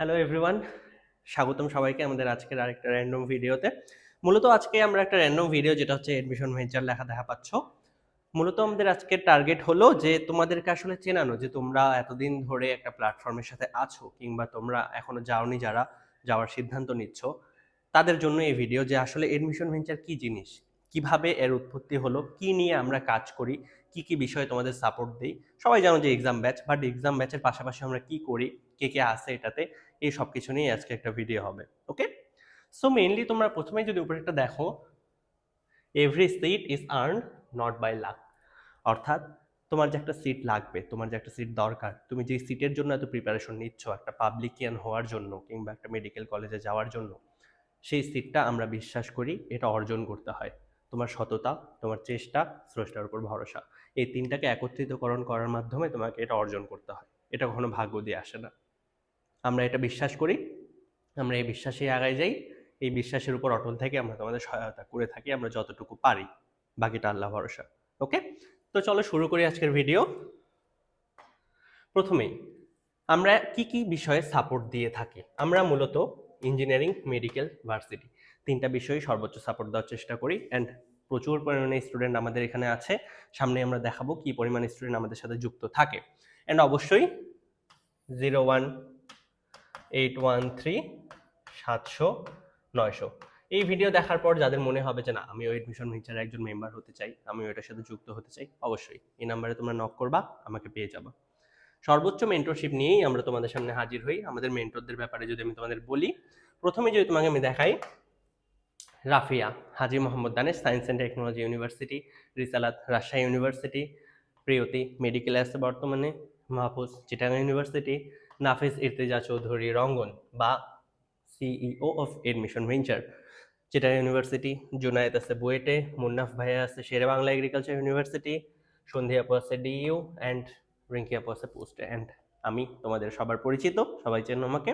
Hello everyone স্বাগতম সবাইকে আমাদের আজকের আরেকটা র্যান্ডম ভিডিওতে মূলত আজকে আমরা একটা র্যান্ডম ভিডিও যেটা হচ্ছে এডমিশন ভেঞ্চার লেখা দেখা পাচ্ছ। মূলত আমাদের আজকের টার্গেট হলো যে তোমাদেরকে আসলে চেনানো, যে তোমরা এতদিন ধরে একটা প্ল্যাটফর্মের সাথে আছো, কিংবা তোমরা এখনও যাওনি যারা, যাওয়ার সিদ্ধান্ত নিচ্ছ। তাদের জন্য এই ভিডিও যে আসলে এডমিশন ভেঞ্চার কি জিনিস, কীভাবে এর উৎপত্তি হলো, কি নিয়ে আমরা কাজ করি, কি কি বিষয়ে তোমাদের সাপোর্ট দিই। সবাই জানো যে এক্সাম ব্যাচ বাট এক্সাম ব্যাচের পাশাপাশি আমরা কি করি, কে কে আছে এটাতে। এই সব কিছু নিয়ে আজকে একটা ভিডিও হবে ওকে সো মেইনলি তোমরা প্রথমেই যদি উপরে একটা দেখো every seat is earn not by luck অর্থাৎ তোমার যে একটা সিট লাগবে, তোমার যে একটা সিট দরকার, তুমি যে সিটের জন্য এত প্রিপারেশন নিচ্ছ, একটা পাবলিকিয়ান হওয়ার জন্য কিংবা একটা মেডিকেল কলেজে যাওয়ার জন্য, সেই সিটটা আমরা বিশ্বাস করি এটা অর্জন করতে হয়। তোমার সততা, তোমার চেষ্টা, স্রষ্টার উপর ভরসা, এই তিনটাকে একত্রিতকরণ করার মাধ্যমে তোমাকে এটা অর্জন করতে হয়। এটা কখনো ভাগ্য দিয়ে আসে না। আমরা এটা বিশ্বাস করি, আমরা এই বিশ্বাসে আগায় যাই, এই বিশ্বাসের উপর অটল থেকে আমরা তোমাদের সহায়তা করে থাকি, আমরা যতটুকু পারি, বাকিটা আল্লাহ ভরসা ওকে তো চলো শুরু করি আজকের ভিডিও প্রথমেই, আমরা কি কি বিষয়ে সাপোর্ট দিয়ে থাকি? আমরা মূলত ইঞ্জিনিয়ারিং মেডিকেল ভার্সিটি তিনটা বিষয়ে সর্বোচ্চ সাপোর্ট দেওয়ার চেষ্টা করি অ্যান্ড প্রচুর পরিমাণে স্টুডেন্ট আমাদের এখানে আছে সামনে আমরা দেখাবো কি পরিমাণে স্টুডেন্ট আমাদের সাথে যুক্ত থাকে অ্যান্ড অবশ্যই zero one eight one three সাতশো নয়শো এই ভিডিও দেখার পর যাদের মনে হবে যে না আমি ওই এডমিশন ভেঞ্চারের একজন মেম্বার হতে চাই আমি ওইটার সাথে যুক্ত হতে চাই, অবশ্যই এই নাম্বারে তোমরা নক করবা, আমাকে পেয়ে যাবা। সর্বোচ্চ মেন্টরশিপ নিয়েই আমরা তোমাদের সামনে হাজির হই। আমাদের মেন্টরদের ব্যাপারে যদি আমি তোমাদের বলি, প্রথমে যদি তোমাকে আমি দেখাই, Rafia, Haji Mohammad Danesh science and technology university Risalat Rajshahi university Priyoti medical আছে বর্তমানে, মাহফুজ, চিটাগাং ইউনিভার্সিটি নাফিস ইর্তেজা চৌধুরী রঙ্গন বা CEO of admission venture Chittagong university Junayed আছে বুয়েটে মুন্নাফ ভাইয়া আছে শেরে বাংলা এগ্রিকালচার ইউনিভার্সিটি সন্ধি আপু আছে ডিইউ অ্যান্ড রিঙ্কি আপু আছে পোস্টে অ্যান্ড আমি তোমাদের সবার পরিচিত, সবাই চেন আমাকে,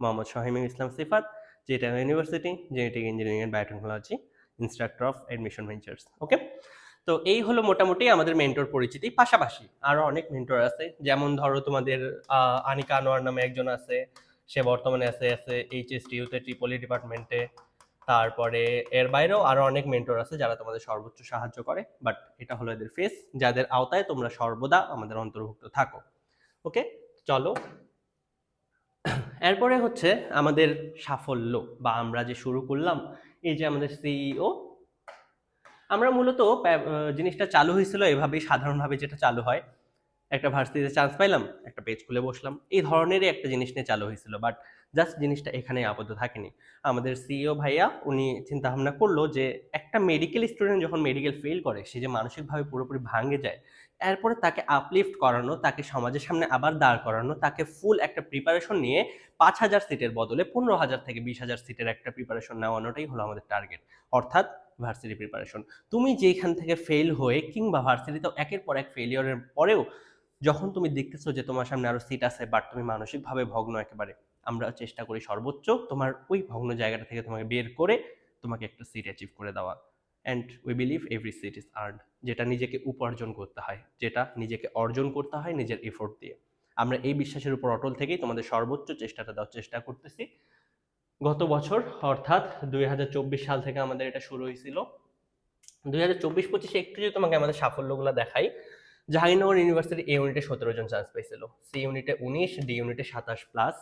Mohammad Shahimul Islam Sifat Chittagong university genetic engineering and biotechnology instructor of admission ventures okay তো এই হলো মোটামুটি আমাদের মেন্টর পরিচিতি। পাশাপাশি আরও অনেক মেন্টর আছে। যেমন ধরো তোমাদের আনিকা আনোয়ার নামে একজন আছে। সে বর্তমানে আছে আছে এইচএসটিউতে ট্রিপলি ডিপার্টমেন্টে তারপরে এর বাইরেও আরও অনেক মেন্টর আছে যারা তোমাদের সর্বোচ্চ সাহায্য করে। বাট এটা হলো এদের ফেস যাদের আওতায় তোমরা সর্বদা আমাদের অন্তর্ভুক্ত থাকো। ওকে চলো। এরপরে হচ্ছে আমাদের সাফল্য বা আমরা যে শুরু করলাম, এই যে আমাদের সিইও আমরা মূলত জিনিসটা চালু হয়েছিল এভাবেই সাধারণভাবে যেটা চালু হয়। একটা ভার্সিটিতে চান্স পাইলাম, একটা পেজ খুলে বসলাম। এই ধরনেরই একটা জিনিস নিয়ে চালু হয়েছিল বাট জাস্ট জিনিসটা এখানে আবদ্ধ থাকেনি। আমাদের সিইও ভাইয়া, উনি চিন্তা ভাবনা করল যে একটা মেডিকেল স্টুডেন্ট যখন মেডিকেল ফেল করে, সে যে মানসিকভাবে পুরোপুরি ভাঙে যায়, এরপরে তাকে আপলিফট করানো, তাকে সমাজের সামনে আবার দাঁড় করানো, তাকে ফুল একটা প্রিপারেশন নিয়ে পাঁচ হাজার সিটের বদলে পনেরো হাজার থেকে বিশ হাজার সিটের একটা প্রিপারেশন নেওয়ানোটাই হলো আমাদের টার্গেট অর্থাৎ ভার্সিটি প্রিপারেশন তুমি যেখান থেকে ফেল হয়ে কিংবা ভার্সিটিতে একের পর এক ফেলিয়রের পরেও যখন তুমি দেখতেছো যে তোমার সামনে আরও সিট আছে বাট তুমি মানসিকভাবে ভগ্ন একেবারে, আমরা চেষ্টা করি সর্বোচ্চ তোমার ওই ভগ্ন জায়গাটা থেকে তোমাকে বের করে তোমাকে একটা সিট অ্যাচিভ করে দেওয়া। And we believe every seat is earn যেটা নিজেকে উপার্জন করতে হয়, যেটা নিজেকে অর্জন করতে হয় নিজের এফোর্ট দিয়ে। আমরা এই বিশ্বাসের উপর অটল থেকেই তোমাদের সর্বোচ্চ চেষ্টাটা দেওয়ার চেষ্টা করতেছি। গত বছর, অর্থাৎ দুই হাজার চব্বিশ সাল থেকে আমাদের এটা শুরু হয়েছিল। দুই হাজার চব্বিশ পঁচিশে একটু যদি তোমাকে আমাদের সাফল্যগুলো দেখাই। জাহাঙ্গীরনগর ইউনিভার্সিটি এ ইউনিটে সতেরো জন চান্স পেয়েছিল। সি ইউনিটে উনিশ ডি ইউনিটে সাতাশ প্লাস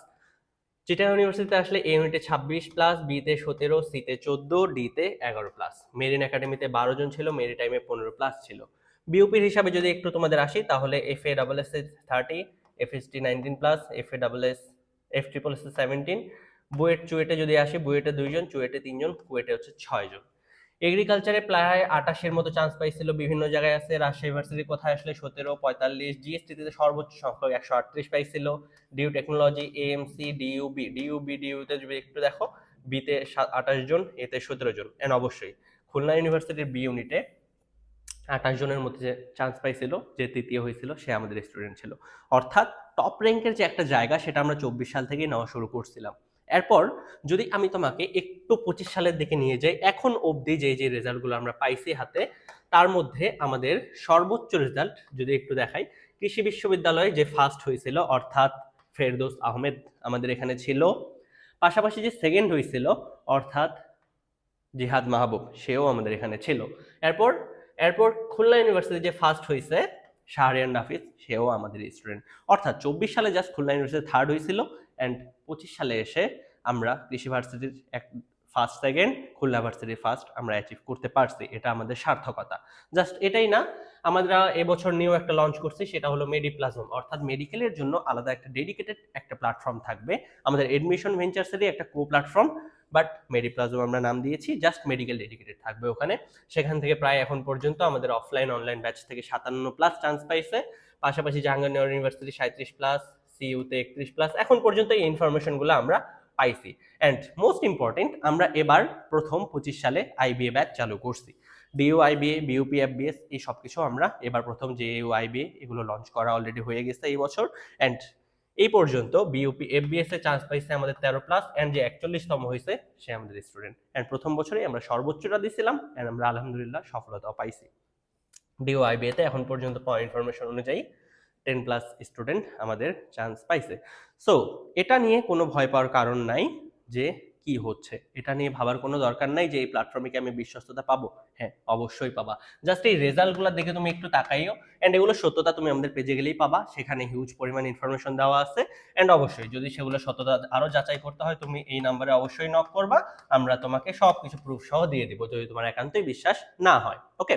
চিটাগাং ইউনিভার্সিটিতে আসলে এ ইউনিটে ছাব্বিশ প্লাস বিতে সতেরো সিতে চোদ্দ ডিতে এগারো প্লাস মেরিন একাডেমিতে বারো জন ছিল মেরি টাইমে পনেরো প্লাস ছিল। বিউপির হিসাবে যদি একটু তোমাদের আসি, তাহলে F A double S S thirty F S T nineteen plus F A double S F triple S seventeen BUET চুয়েটে যদি আসি, বুয়েটে দুইজন, চুয়েটে তিনজন, কুয়েটে হচ্ছে ছয়জন। এগ্রিকালচারে প্রায় আটাশের মতো চান্স পাইছিল, বিভিন্ন জায়গায় আছে, রাজশাহী ইউনিভার্সিটি কোথায় আসলে সতেরো, পঁয়তাল্লিশ জিএসটিতে সর্বোচ্চ সংখ্যক একশো আটত্রিশ পাইছিল DU technology AMC DUB DUB ডিইউতে যদি একটু দেখো বিতে আঠাশ জন এতে সতেরো জন এন্ড অবশ্যই খুলনা ইউনিভার্সিটির বি ইউনিটে আঠাশ জনের মধ্যে যে চান্স পাইছিল, যে তৃতীয় হয়েছিল, সে আমাদের স্টুডেন্ট ছিল। অর্থাৎ টপ র্যাঙ্কের যে একটা জায়গা, সেটা আমরা চব্বিশ সাল থেকেই নেওয়া শুরু করছিলাম। এরপর যদি আমি তোমাকে একটু পঁচিশ সালের দিকে নিয়ে যাই, এখন অবধি যে যে রেজাল্টগুলো আমরা পাইছি হাতে, তার মধ্যে আমাদের সর্বোচ্চ রেজাল্ট যদি একটু দেখাই, কৃষি বিশ্ববিদ্যালয়ে যে ফার্স্ট হয়েছিল, অর্থাৎ ফেরদৌস আহমেদ আমাদের এখানে ছিল। পাশাপাশি যে সেকেন্ড হয়েছিল, অর্থাৎ জিহাদ মাহবুব, সেও আমাদের এখানে ছিল। এরপর এরপর খুলনা ইউনিভার্সিটি যে ফার্স্ট হয়েছে শাহরিয়ান নাফিস, সেও আমাদের স্টুডেন্ট অর্থাৎ চব্বিশ সালে জাস্ট খুলনা ইউনিভার্সিটি থার্ড হয়েছিল অ্যান্ড পঁচিশ সালে এসে আমরা কৃষি ভার্সিটির এক ফার্স্ট সেকেন্ড খুলনা ভার্সিটির ফার্স্ট আমরা অ্যাচিভ করতে পারছি। এটা আমাদের সার্থকতা। জাস্ট এটাই না আমরা এবছর নিউ একটা লঞ্চ করছি, সেটা হলো মেডিপ্লাজম অর্থাৎ মেডিকেলের জন্য আলাদা একটা ডেডিকেটেড একটা প্ল্যাটফর্ম থাকবে। আমাদের এডমিশন ভেঞ্চার্সেরই একটা কো প্ল্যাটফর্ম বাট মেডিপ্লাজম আমরা নাম দিয়েছি জাস্ট মেডিকেল ডেডিকেটেড থাকবে ওখানে। সেখান থেকে প্রায় এখন পর্যন্ত আমাদের অফলাইন অনলাইন ব্যাচ থেকে সাতান্ন প্লাস চান্স পাইছে। পাশাপাশি জাহাঙ্গীরনগর ইউনিভার্সিটি সাঁত্রিশ প্লাস সিইউতে একত্রিশ প্লাস এখন পর্যন্ত এই ইনফরমেশনগুলো আমরা পাইছি। অ্যান্ড মোস্ট ইম্পর্টেন্ট আমরা এবার প্রথম পঁচিশ সালে আইবিএ ব্যাচ চালু করছি। ডিইউ আইবিএ বিউপি এফবিএস এই সব কিছু আমরা এবার প্রথম যে ইউ আইবিএ এগুলো লঞ্চ করা অলরেডি হয়ে গেছে এই বছর। অ্যান্ড এই পর্যন্ত বিউপি এফবিএস এ চান্স পাইছে আমাদের তেরো প্লাস অ্যান্ড যে একচল্লিশতম হয়েছে সে আমাদের স্টুডেন্ট অ্যান্ড প্রথম বছরে আমরা সর্বোচ্চটা দিছিলাম অ্যান্ড আমরা আলহামদুলিল্লাহ সফলতাও পাইছি। ডিও আইবিএতে এখন পর্যন্ত পাওয়া ইনফরমেশন অনুযায়ী টেন প্লাস স্টুডেন্ট আমাদের চান্স পাইছে। সো এটা নিয়ে কোনো ভয় পাওয়ার কারণ নাই যে কি হচ্ছে? এটা নিয়ে ভাবার কোনো দরকার নাই যে এই প্ল্যাটফর্মে কি আমি বিশ্বস্ততা পাবো? হ্যাঁ অবশ্যই পাবা। জাস্ট এই রেজাল্টগুলো দেখে তুমি একটু তাকাইও। অ্যান্ড এগুলো সত্যতা তুমি আমাদের পেজে গেলেই পাবা। সেখানে হিউজ পরিমাণ ইনফরমেশন দেওয়া আছে। অ্যান্ড অবশ্যই যদি সেগুলো সত্যতা আরও যাচাই করতে হয়, তুমি এই নাম্বারে অবশ্যই নক করবা। আমরা তোমাকে সব কিছু প্রুফ সহ দিয়ে দিব যদি তোমার একান্তই বিশ্বাস না হয়। ওকে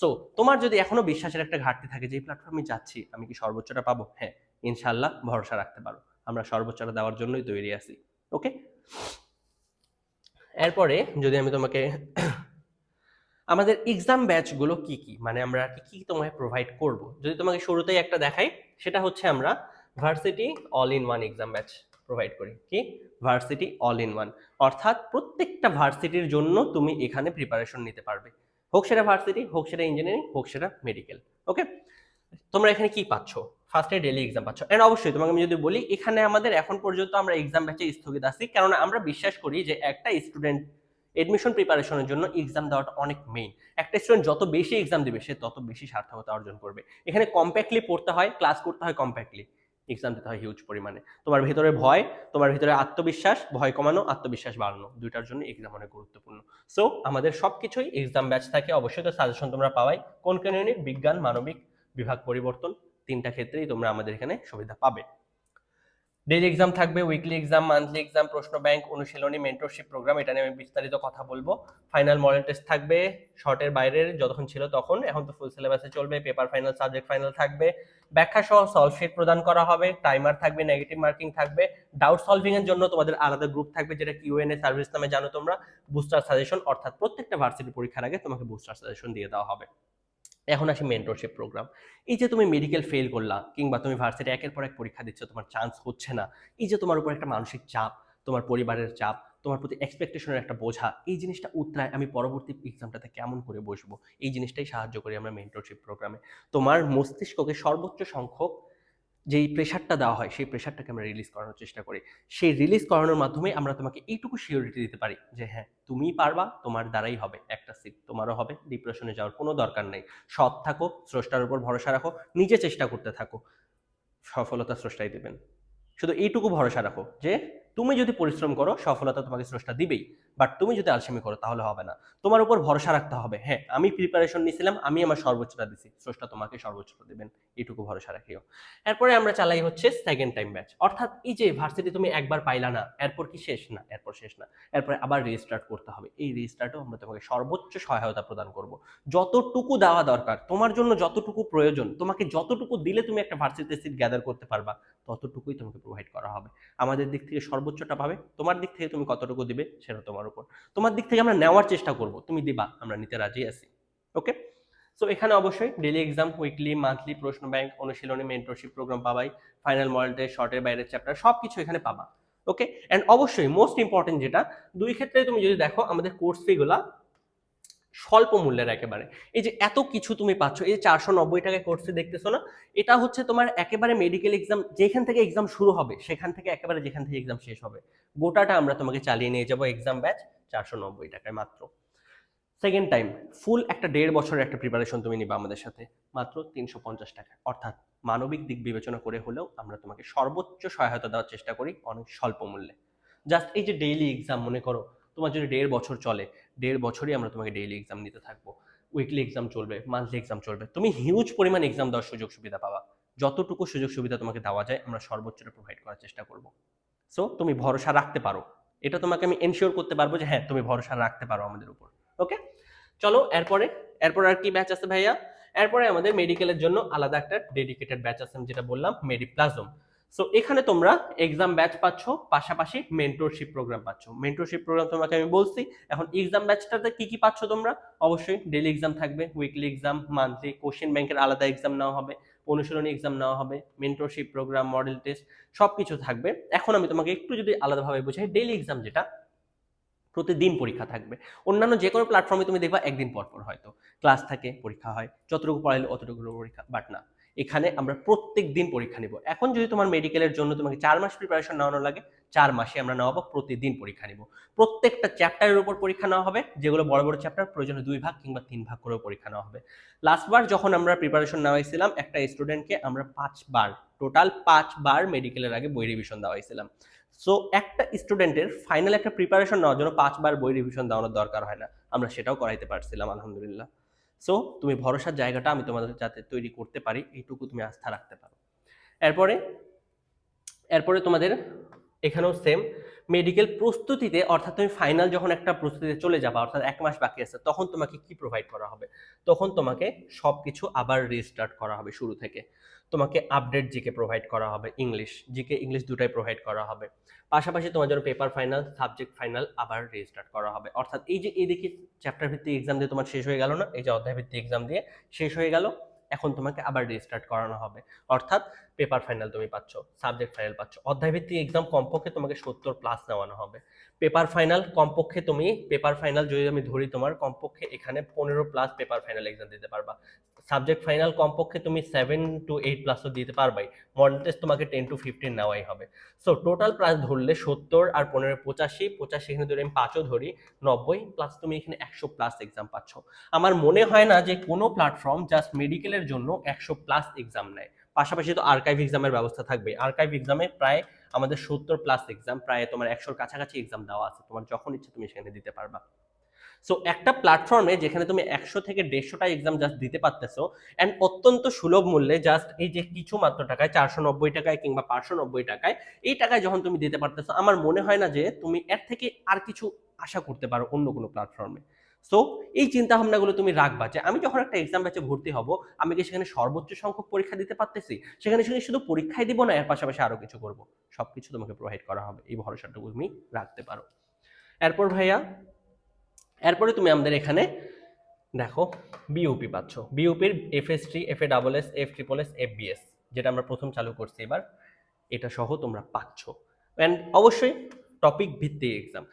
সো তোমার যদি এখনও বিশ্বাসের একটা ঘাটতি থাকে যে এই প্ল্যাটফর্মে যাচ্ছি, আমি কি সর্বোচ্চটা পাবো? হ্যাঁ ইনশাল্লাহ ভরসা রাখতে পারো। আমরা সর্বোচ্চটা দেওয়ার জন্যই তৈরি আছি। ওকে এরপরে যদি আমি তোমাকে আমাদের এক্সাম ব্যাচগুলো কি কি? মানে আমরা কি কি তোমাকে প্রোভাইড করব? যদি তোমাকে শুরুতেই একটা দেখাই, সেটা হচ্ছে আমরা varsity all in one exam batch provide করি। কি? ভার্সিটি অল ইন ওয়ান অর্থাৎ প্রত্যেকটা ভার্সিটির জন্য তুমি এখানে প্রিপারেশন নিতে পারবে। হোক সেটা ভার্সিটি হোক সেটা ইঞ্জিনিয়ারিং হোক সেটা মেডিকেল ওকে তোমরা এখানে কি পাচ্ছ? ফার্স্টে ডেলি এক্সাম পাচ্ছ। এন্ড অবশ্যই তোমাকে আমি যদি বলি, এখানে আমাদের এখন পর্যন্ত আমরা এক্সাম ব্যাচে স্থগিত আছি, কেননা আমরা বিশ্বাস করি যে একটা স্টুডেন্ট এডমিশন প্রিপারেশনের জন্য এক্সাম দেওয়াটা অনেক মেইন একটা স্টুডেন্ট যত বেশি এক্সাম দিবে, সে তত বেশি সার্থকতা অর্জন করবে। এখানে কম্প্যাক্টলি পড়তে হয় ক্লাস করতে হয় কম্প্যাক্টলি এক্সাম দিতে হয় হিউজ পরিমাণে। তোমার ভিতরে ভয়, তোমার ভিতরে আত্মবিশ্বাস, ভয় কমানো, আত্মবিশ্বাস বাড়ানো, দুইটার জন্য এক্সাম অনেক গুরুত্বপূর্ণ। সো আমাদের সব কিছুই এক্সাম ব্যাচ থাকে। অবশ্যই তো সাজেশন তোমরা পাওয়াই। কোন কোন ইউনিট বিজ্ঞান, মানবিক, বিভাগ পরিবর্তন। তিনটা ক্ষেত্রেই তোমরা আমাদের এখানে সুবিধা পাবে। ডেইলি এক্সাম থাকবে উইকলি এক্সাম মান্থলি এক্সাম প্রশ্ন ব্যাংক অনুশীলনী মেন্টরশিপ প্রোগ্রাম এটা নিয়ে আমি বিস্তারিত কথা বলব। ফাইনাল মডেল টেস্ট থাকবে শর্টের বাইরের যতক্ষণ ছিল তখন। এখন তো ফুল সিলেবাসে চলবে পেপার ফাইনাল সাবজেক্ট ফাইনাল থাকবে। ব্যাখ্যা সহ সলভ শিট প্রদান করা হবে টাইমার থাকবে নেগেটিভ মার্কিং থাকবে। ডাউট সলভিং এর জন্য তোমাদের আলাদা গ্রুপ থাকবে, যেটা কিউএনএ সার্ভিস নামে জানো তোমরা। বুস্টার সাজেশন অর্থাৎ প্রত্যেকটা ভার্সিটি পরীক্ষার আগে তোমাকে বুস্টার সাজেশন দিয়ে দেওয়া হবে। এখন আসি মেন্টরশিপ প্রোগ্রাম এই যে তুমি মেডিকেল ফেল করলা কিংবা তুমি ভার্সিটি একের পর এক পরীক্ষা দিচ্ছ, তোমার চান্স হচ্ছে না, এই যে তোমার উপর একটা মানসিক চাপ, তোমার পরিবারের চাপ, তোমার প্রতি এক্সপেকটেশনের একটা বোঝা, এই জিনিসটা উত্তরায় আমি পরবর্তী এক্সামটাতে কেমন করে বসবো? এই জিনিসটাই সাহায্য করি আমরা মেন্টরশিপ প্রোগ্রামে তোমার মস্তিষ্ককে সর্বোচ্চ সংখ্যক যেই প্রেশারটা দেওয়া হয়, সেই প্রেশারটাকে আমরা রিলিজ করানোর চেষ্টা করি। সেই রিলিজ করানোর মাধ্যমে আমরা তোমাকে এইটুকু সিওরিটি দিতে পারি যে হ্যাঁ তুমিই পারবা, তোমার দ্বারাই হবে। একটা সিট তোমারও হবে ডিপ্রেশনে যাওয়ার কোনো দরকার নেই। সৎ থাকো, স্রষ্টার উপর ভরসা রাখো, নিজে চেষ্টা করতে থাকো। সফলতা স্রষ্টাই দেবেন। শুধু এইটুকু ভরসা রাখো যে, তুমি যদি পরিশ্রম করো, সফলতা তোমাকে স্রষ্টা দিবেই। বাট তুমি যদি আলসেমি করো, তাহলে হবে না। তোমার উপর ভরসা রাখতে হবে। হ্যাঁ আমি প্রিপারেশন নিয়েছিলাম আমি আমার সর্বোচ্চটা দিছি। স্রষ্টা তোমাকে সর্বোচ্চটা দেবেন, এইটুকু ভরসা রাখিও। এরপরে আমরা চালাই হচ্ছে সেকেন্ড টাইম ব্যাচ অর্থাৎ এই যে ভার্সিটি তুমি একবার পাইলা না, এরপর কি শেষ? না, এরপর শেষ না। এরপরে আবার রিস্টার্ট করতে হবে। এই রিস্টার্টও আমরা তোমাকে সর্বোচ্চ সহায়তা প্রদান করব। যতটুকু দেওয়া দরকার, তোমার জন্য যতটুকু প্রয়োজন, তোমাকে যতটুকু দিলে তুমি একটা ভার্সিটিতে সিট গ্যাদার করতে পারবা, ততটুকুই তোমাকে প্রোভাইড করা হবে। আমাদের দিক থেকে সর্বোচ্চটা পাবে, তোমার দিক থেকে তুমি কতটুকু দিবে, সেটা তোমার উপর। তোমার দিক থেকে আমরা নেওয়ার চেষ্টা করব। তুমি দিবা, আমরা নিতে রাজি আছি। ওকে সো এখানে অবশ্যই ডেলি এক্সাম উইকলি মান্থলি প্রশ্ন ব্যাংক অনুশীলনী মেন্টরশিপ প্রোগ্রাম পাবাই। ফাইনাল মডেল টেস্ট শর্টের বাইরের চ্যাপ্টার সব কিছু এখানে পাবা। ওকে অ্যান্ড অবশ্যই মোস্ট ইম্পর্টেন্ট যেটা, দুই ক্ষেত্রে তুমি যদি দেখো, আমাদের কোর্স ফিগুলা স্বল্প মূল্যের একেবারে। এই যে এত কিছু তুমি পাচ্ছ, এই চারশো নব্বই টাকায় কোর্সে দেখতেছো না, এটা হচ্ছে তোমার একেবারে মেডিকেল এক্সাম যেখান থেকে এক্সাম শুরু হবে, সেখান থেকে একেবারে যেখান থেকে এক্সাম শেষ হবে। গোটাটা আমরা তোমাকে চালিয়ে নিয়ে যাব এক্সাম ব্যাচ চারশো নব্বই টাকায় মাত্র। সেকেন্ড টাইম ফুল একটা দেড় বছরের একটা প্রিপারেশন তুমি নিবা আমাদের সাথে, মাত্র তিনশো পঞ্চাশ টাকা। অর্থাৎ মানবিক দিক বিবেচনা করে হলেও আমরা তোমাকে সর্বোচ্চ সহায়তা দেওয়ার চেষ্টা করি অনেক স্বল্প মূল্যে। জাস্ট এই যে ডেইলি এক্সাম মনে করো, তোমার যদি দেড় বছর চলে দেড় বছরই আমরা তোমাকে ডেইলি এক্সাম নিতে থাকব। উইকলি এক্সাম চলবে মান্থলি এক্সাম চলবে। তুমি হিউজ পরিমাণ এক্সাম দেওয়ার সুযোগ সুবিধা পাবা। যতটুকু সুযোগ সুবিধা তোমাকে দেওয়া যায়, আমরা সর্বোচ্চটা প্রোভাইড করার চেষ্টা করব। সো তুমি ভরসা রাখতে পারো। এটা তোমাকে আমি এনশিওর করতে পারব যে হ্যাঁ তুমি ভরসা রাখতে পারো আমাদের উপর। ওকে চলো, এরপরে, এরপর আর কি ব্যাচ আছে ভাইয়া? এরপরে আমাদের মেডিকেলের জন্য আলাদা একটা ডেডিকেটেড ব্যাচ আছে আমি যেটা বললাম মেডিপ্লাজম সো এখানে তোমরা এক্সাম ব্যাচ পাচ্ছ, পাশাপাশি মেন্টরশিপ প্রোগ্রাম পাচ্ছ। মেন্টরশিপ প্রোগ্রাম তোমাকে আমি বলছি, এখন এক্সাম ব্যাচটাতে কি কি পাচ্ছ তোমরা? অবশ্যই ডেলি এক্সাম থাকবে উইকলি এক্সাম মান্থলি কোশ্চেন ব্যাংকের আলাদা এক্সাম নেওয়া হবে, অনুশীলনী এক্সাম নেওয়া হবে মেন্টরশিপ প্রোগ্রাম মডেল টেস্ট সব কিছু থাকবে। এখন আমি তোমাকে একটু যদি আলাদাভাবে বোঝাই ডেলি এক্সাম যেটা, প্রতিদিন পরীক্ষা থাকবে। অন্যান্য যে কোনো প্ল্যাটফর্মে তুমি দেখবা, একদিন পর পর হয়তো। ক্লাস থাকে, পরীক্ষা হয়, যতটুকু পড়াইলে অতটুকু পরীক্ষা বাট না। এখানে আমরা প্রত্যেক দিন পরীক্ষা নিব। এখন যদি তোমার মেডিকেলের জন্য তোমাকে চার মাস প্রিপারেশন নেওয়ানো লাগে, চার মাসে আমরা নেওয়াবো, প্রতিদিন পরীক্ষা নিব। প্রত্যেকটা চ্যাপ্টারের উপর পরীক্ষা নেওয়া হবে, যেগুলো বড় বড় চ্যাপ্টার প্রয়োজনে দুই ভাগ কিংবা তিন ভাগ করেও পরীক্ষা নেওয়া হবে। লাস্টবার যখন আমরা প্রিপারেশন নেওয়াইছিলাম, একটা স্টুডেন্টকে আমরা পাঁচবার টোটাল পাঁচবার মেডিকেলের আগে বই রিভিশন দেওয়াইছিলাম। সো একটা স্টুডেন্টের ফাইনাল একটা প্রিপারেশন নেওয়ার জন্য পাঁচবার বই রিভিশন দেওয়ানোর দরকার হয় না। আমরা সেটাও করাইতে পারছিলাম, আলহামদুলিল্লাহ। সো তুমি ভরসার জায়গাটা আমি তোমাদের যাতে তৈরি করতে পারি, এইটুকু তুমি আস্থা রাখতে পারো। এরপরে এরপরে তোমাদের এখানেও সেম মেডিকেল প্রস্তুতিতে, অর্থাৎ তুমি ফাইনাল যখন একটা প্রস্তুতিতে চলে যাবা, অর্থাৎ এক মাস বাকি আছে, তখন তোমাকে কি প্রোভাইড করা হবে? তখন তোমাকে সব কিছু আবার রিস্টার্ট করা হবে শুরু থেকে। তোমাকে আপডেট জিকে প্রোভাইড করা হবে ইংলিশ জিকে ইংলিশ দুটাই প্রোভাইড করা হবে। পাশাপাশি তোমার জন্য পেপার ফাইনাল সাবজেক্ট ফাইনাল আবার রেজিস্টার্ট করা হবে। অর্থাৎ এই যে এদিকে চ্যাপ্টার ভিত্তিক এক্সাম দিয়ে তোমার শেষ হয়ে গেল না? এই যে অধ্যায় ভিত্তিক এক্সাম দিয়ে শেষ হয়ে গেল। এখন তোমাকে আবার রেজিস্টার্ট করানো হবে। অর্থাৎ পেপার ফাইনাল তুমি পাচ্ছ সাবজেক্ট ফাইনাল পাচ্ছ। অধ্যায় ভিত্তিক এক্সাম কমপক্ষে তোমাকে সত্তর প্লাস নেওয়ানো হবে। পেপার ফাইনাল কমপক্ষে তুমি পেপার ফাইনাল যদি আমি ধরি তোমার, কমপক্ষে এখানে পনেরো প্লাস পেপার ফাইনাল এক্সাম দিতে পারবা। সাবজেক্ট ফাইনাল কমপক্ষে তুমি সেভেন টু এইট প্লাসও দিতে পারবাই। মডেল টেস্ট তোমাকে টেন টু ফিফটিন নেওয়াই হবে। সো টোটাল প্লাস ধরলে সত্তর আর পনেরো পঁচাশি পঁচাশি এখানে ধরে আমি পাঁচও ধরি, নব্বই প্লাস তুমি এখানে একশো প্লাস এক্সাম পাচ্ছ। আমার মনে হয় না যে কোনো প্ল্যাটফর্ম জাস্ট মেডিকেলের জন্য একশো প্লাস এক্সাম নেয়। পাশাপাশি তো আর্কাইভ এক্সামের ব্যবস্থা থাকবে আর্কাইভ এক্সামে প্রায় আমাদের সত্তর প্লাস এক্সাম প্রায় তোমার একশোর কাছাকাছি এক্সাম দেওয়া আছে। তোমার যখন ইচ্ছে তুমি সেখানে দিতে পারবা। সো একটা প্ল্যাটফর্মে যেখানে তুমি একশো থেকে দেড়শোটা এক্সাম জাস্ট দিতে পারতেছো অ্যান্ড অত্যন্ত সুলভ মূল্যে জাস্ট এই যে কিছু মাত্র টাকায়, চারশো নব্বই টাকায় কিংবা পাঁচশো নব্বই টাকায়, এই টাকায় যখন তুমি দিতে পারতেছো, আমার মনে হয় না যে তুমি এর থেকে আর কিছু আশা করতে পারো অন্য কোনো প্ল্যাটফর্মে সো এই চিন্তা ভাবনাগুলো তুমি রাখবা যে আমি যখন একটা এক্সাম ব্যাচে ভর্তি হব, আমি কি সেখানে সর্বোচ্চ সংখ্যক পরীক্ষা দিতে পারতেছি? সেখানে সেখানে শুধু পরীক্ষাই দিব না, এর পাশাপাশি আরও কিছু করব? সব কিছু তোমাকে প্রোভাইড করা হবে। এই ভরসাটুকু তুমি রাখতে পারো। এরপর ভাইয়া, এরপরে তুমি আমাদের এখানে দেখো বিউপি পাচ্ছ। বিউপির F S three F A double S F triple S F BS যেটা আমরা প্রথম চালু করছি এবার। এটা সহ তোমরা পাচ্ছ। অ্যান্ড অবশ্যই টপিক ভিত্তিক এক্সাম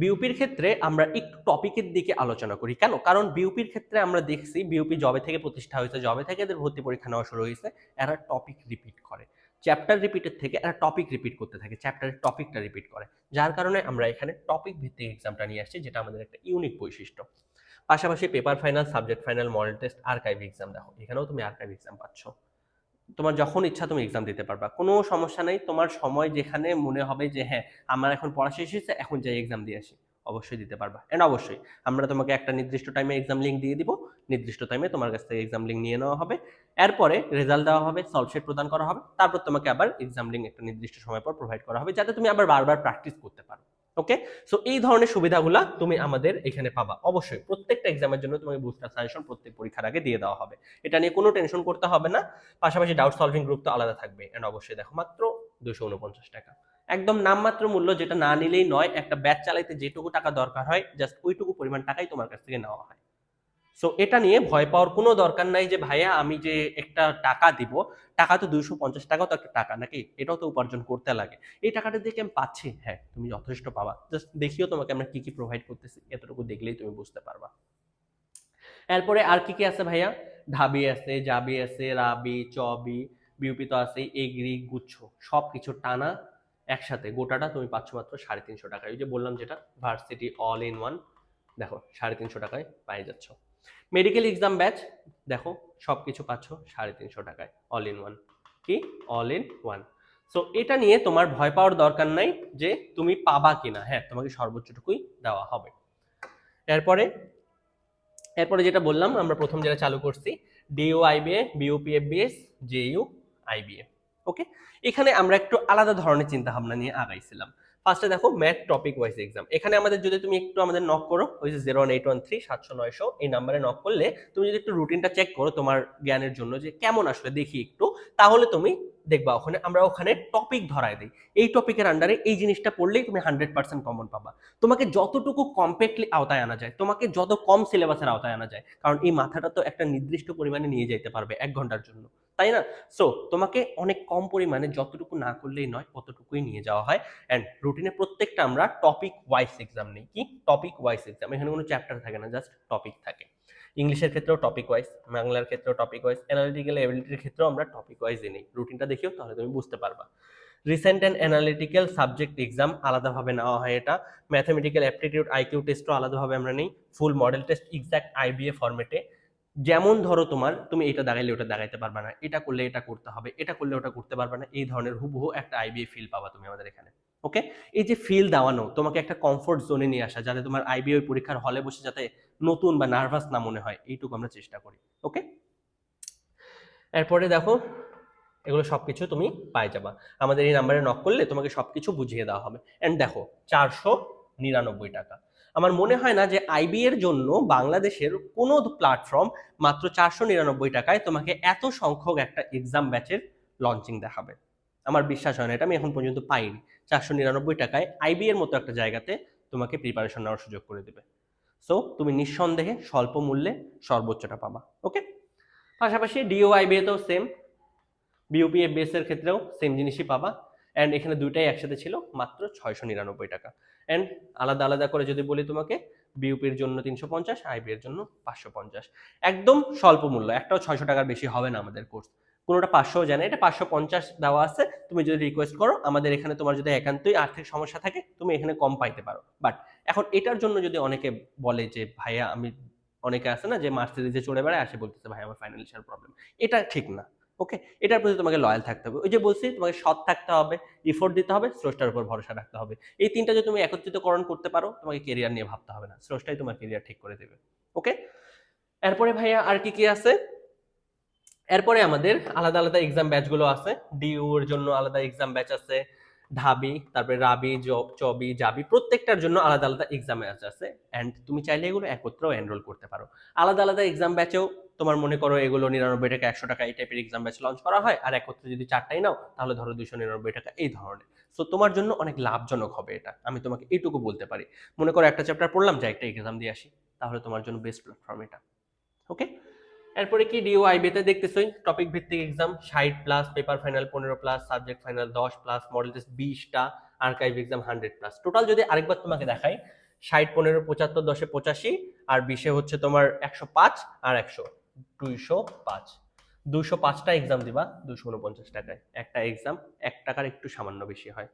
বিউপির ক্ষেত্রে আমরা একটু টপিকের দিকে আলোচনা করি। কেন? কারণ বিউপির ক্ষেত্রে আমরা দেখছি বিউপি জবে থেকে প্রতিষ্ঠা হয়েছে জবে থেকে এদের ভর্তি পরীক্ষা নেওয়া শুরু হয়েছে, এরা টপিক রিপিট করে। চ্যাপ্টার রিপিটের থেকে এরা টপিক রিপিট করতে থাকে চ্যাপ্টারের টপিকটা রিপিট করে। যার কারণে আমরা এখানে টপিক ভিত্তিক এক্সামটা নিয়ে আসছি, যেটা আমাদের একটা ইউনিক বৈশিষ্ট্য। পাশাপাশি paper final subject final model test archive exam দেখো, এখানেও তুমি আর্কাইভ এক্সাম পাচ্ছ। তোমার যখন ইচ্ছা তুমি এক্সাম দিতে পারবা। কোনো সমস্যা নেই, তোমার সময় যেখানে মনে হবে যে হ্যাঁ আমার এখন পড়া শেষ হয়েছে, এখন যাই এক্সাম দিয়ে আসি। অবশ্যই দিতে পারবা। এন্ড অবশ্যই, আমরা তোমাকে একটা নির্দিষ্ট টাইমে এক্সাম লিঙ্ক দিয়ে দিব। নির্দিষ্ট টাইমে তোমার কাছ থেকে এক্সাম লিঙ্ক নিয়ে নেওয়া হবে। এরপরে রেজাল্ট দেওয়া হবে সলভশেট প্রদান করা হবে। তারপর তোমাকে আবার এক্সাম লিঙ্ক একটা নির্দিষ্ট সময় পর প্রোভাইড করা হবে, যাতে তুমি আবার বারবার প্র্যাকটিস করতে পারো। ওকে সো এই ধরনের সুবিধাগুলো তুমি আমাদের এখানে পাবা। অবশ্যই, প্রত্যেকটা এক্সামের জন্য তোমাকে বুস্টার সাজেশন প্রত্যেক পরীক্ষার আগে দিয়ে দেওয়া হবে। এটা নিয়ে কোনো টেনশন করতে হবে না। পাশাপাশি ডাউট সলভিং গ্রুপ তো আলাদা থাকবে। এন্ড অবশ্যই দেখো, মাত্র দুশো উনপঞ্চাশ টাকা। একদম নামমাত্র মূল্য যেটা না নিলেই নয়, একটা ব্যাচ চালাইতে যেটুকু টাকা দরকার হয় জাস্ট ওইটুকু পরিমাণ টাকাই তোমার কাছ থেকে নেওয়া হয়। সো এটা নিয়ে ভয় পাওয়ার কোনো দরকার নাই যে, ভাইয়া, আমি যে একটা টাকা দিব, টাকা তো দুইশো পঞ্চাশ টাকাও তো একটা টাকা নাকি? এটাও তো উপার্জন করতে লাগে। এই টাকাটা দেখে আমি পাচ্ছি? হ্যাঁ তুমি যথেষ্ট পাবা। জাস্ট দেখিও তোমাকে আমরা কি কি প্রোভাইড করতেছি, এতটুকু দেখলেই তুমি বুঝতে পারবা। এরপরে আর কি কি আছে ভাইয়া? ঢাবি আছে, জাবি আছে, রাবি, চবি, বিউপি তো আছে এগ্রি, গুচ্ছ সব কিছু টানা একসাথে। গোটাটা তুমি পাচ্ছ মাত্র সাড়ে তিনশো টাকায়। ওই যে বললাম যেটা ভার্সিটি অল ইন ওয়ান দেখো, সাড়ে তিনশো টাকায় পাই যাচ্ছ। মেডিকেল এক্সাম ব্যাচ দেখো সব কিছু পাচ্ছ সাড়ে তিনশো টাকায় অল ইন ওয়ান কি? অল ইন ওয়ান সো এটা নিয়ে তোমার ভয় পাওয়ার দরকার নাই যে তুমি পাবা কিনা। হ্যাঁ তোমাকে সর্বোচ্চটুকুই দেওয়া হবে। এরপরে এরপরে যেটা বললাম, আমরা প্রথম যেটা চালু করছি DU IBA BUP FBS JU IBA okay এখানে আমরা একটু আলাদা ধরনের চিন্তা ভাবনা নিয়ে আগাইছিলাম। ফার্স্টে দেখো ম্যাথ টপিক ওয়াইজ এক্সাম এখানে আমাদের যদি তুমি একটু আমাদের নক করো, ওই যে zero one eight one three সাতশো নয়শো, এই নাম্বারে নক করলে তুমি যদি একটু রুটিনটা চেক করো তোমার জ্ঞানের জন্য যে কেমন আসলে দেখি একটু, তাহলে তুমি দেখবা ওখানে, আমরা ওখানে টপিক ধরায় দিই। এই টপিকের আন্ডারে এই জিনিসটা পড়লেই তুমি হান্ড্রেড পার্সেন্ট কমন পাবা। তোমাকে যতটুকু কম্প্যাক্টলি আওতায় আনা যায়, তোমাকে যত কম সিলেবাসের আওতায় আনা যায়, কারণ এই মাথাটা তো একটা নির্দিষ্ট পরিমাণে নিয়ে যেতে পারবে এক ঘণ্টার জন্য। তাই না? সো তোমাকে অনেক কম পরিমাণে যতটুকু না করলেই নয় ততটুকুই নিয়ে যাওয়া হয়। অ্যান্ড রুটিনে প্রত্যেকটা আমরা টপিক ওয়াইজ এক্সাম নিই। কি? টপিক ওয়াইজ এক্সাম এখানে কোনো চ্যাপ্টার থাকে না জাস্ট টপিক থাকে। ইংলিশের ক্ষেত্রেও টপিক ওয়াইজ বাংলার ক্ষেত্রেও টপিক ওয়াইজ অ্যানালিটিক্যাল এবিলিটির ক্ষেত্রেও আমরা টপিক ওয়াইজ নিই। রুটিনটা দেখিও, তাহলে তুমি বুঝতে পারবা। Recent and analytical subject exam আলাদাভাবে নেওয়া হয় এটা। ম্যাথামেটিক্যাল অ্যাপটিটিউড আইকিউ টেস্টও আলাদাভাবে আমরা নিই। Full model test exact IBA ফরম্যাটে যেমন ধরো তোমার, তুমি এটা দাগাইলে ওটা দাগাইতে পারবে না, এটা করলে এটা করতে হবে, এটা করলে ওটা করতে পারবে না, এই ধরনের হুবহু একটা আইবিএ ফিল পাবা তুমি আমাদের এখানে ওকে এই যে ফিল দেওয়ানো, তোমাকে একটা কমফোর্ট জোনে নিয়ে আসা, যাতে তোমার আইবিএ পরীক্ষার হলে বসে যাতে নতুন বা নার্ভাস না মনে হয়, এইটুকু আমরা চেষ্টা করি ওকে এরপরে দেখো, এগুলো সব কিছু তুমি পাই যাবা, আমাদের এই নাম্বারে নক করলে তোমাকে সব কিছু বুঝিয়ে দেওয়া হবে অ্যান্ড দেখো, চারশো নিরানব্বই টাকা আমার মনে হয় না যে আইবি এর জন্য বাংলাদেশের কোনো প্ল্যাটফর্ম মাত্র চারশো নিরানব্বই টাকায় তোমাকে এত সংখ্যক একটা এক্সাম ব্যাচের লঞ্চিং দেখাবে। আমার বিশ্বাস হয় না, এটা আমি এখন পর্যন্ত পাইনি। চারশো নিরানব্বই টাকায় আইবি এর মতো একটা জায়গাতে তোমাকে প্রিপারেশন নেওয়ার সুযোগ করে দেবে। সো তুমি নিঃসন্দেহে স্বল্প মূল্যে সর্বোচ্চটা পাবা ওকে পাশাপাশি ডিও আইবিএতেও সেম বিউপি এফবিএস এর ক্ষেত্রেও সেম জিনিসই পাবা। অ্যান্ড এখানে দুইটাই একসাথে ছিল, মাত্র ছয়শো নিরানব্বই টাকা। অ্যান্ড আলাদা আলাদা করে যদি বলি তোমাকে বিউপির জন্য তিনশো পঞ্চাশ আইবি এর জন্য পাঁচশো পঞ্চাশ। একদম স্বল্প মূল্য, একটাও ছয়শো টাকার বেশি হবে না আমাদের কোর্স কোনোটা পাঁচশো জানে এটা পাঁচশো পঞ্চাশ দেওয়া আছে, তুমি যদি রিকোয়েস্ট করো, আমাদের এখানে তোমার যদি একান্তই আর্থিক সমস্যা থাকে, তুমি এখানে কম পাইতে পারো। বাট এখন এটার জন্য যদি অনেকে বলে যে, ভাইয়া, আমি, অনেকে আছে না যে মার্সিডিজে চড়ে বেড়ায়, আসে বলতেছে, ভাই, আমার ফাইন্যান্সিয়াল প্রবলেম এটা ঠিক না। ওকে? এটার প্রতি তোমাকে লয়াল থাকতে হবে। ওই যে বলছি, তোমাকে সৎ থাকতে হবে ইফোর্ট দিতে হবে, স্রষ্টার উপর ভরসা রাখতে হবে। এই তিনটা যদি তুমি একত্রিতকরণ করতে পারো, তোমাকে কেরিয়ার নিয়ে ভাবতে হবে না। স্রষ্টাই তোমার কেরিয়ার ঠিক করে দেবে। ওকে? এরপরে ভাইয়া আর কি কি আছে? এরপরে আমাদের আলাদা আলাদা এক্সাম ব্যাচগুলো আছে। ডিউ এর জন্য আলাদা এক্সাম ব্যাচ আছে। ঢাবি তারপরে রাবি চবি, জাবি, প্রত্যেকটার জন্য আলাদা আলাদা এক্সাম ব্যাচ আছে। অ্যান্ড তুমি চাইলে এগুলো একত্রেও এনরোল করতে পারো। আলাদা আলাদা এক্সাম ব্যাচেও তোমার মনে করো এগুলো নিরানব্বই টাকা, একশো টাকা এই টাইপের এক্সাম ব্যাচ লঞ্চ করা হয়। আর একত্রে যদি চারটাই নাও, তাহলে ধরো দুশো নিরানব্বই টাকা এই ধরনের। সো তোমার জন্য অনেক লাভজনক হবে এটা। আমি তোমাকে এইটুকু বলতে পারি। মনে করো একটা চ্যাপ্টার পড়লাম যে একটা এক্সাম দিয়ে আসি। তাহলে তোমার জন্য বেস্ট প্ল্যাটফর্ম এটা। ওকে এরপরে কি ডিও আইবিতে দেখতেছই টপিক ভিত্তিক এক্সাম ষাট প্লাস পেপার ফাইনাল পনেরো প্লাস সাবজেক্ট ফাইনাল দশ প্লাস মডেল টেস্ট বিশটা archive exam hundred plus total যদি আরেকবার তোমাকে দেখাই, ষাট, পনেরো, পঁচাত্তর, দশে পঁচাশি, আর বিশে হচ্ছে তোমার একশো পাঁচ আর একশো দুইশো পাঁচ। দুশো পাঁচটা এক্সাম দিবা দুশো উনপঞ্চাশ টাকায়। একটা এক্সাম এক টাকার একটু সামান্য বেশি হয়।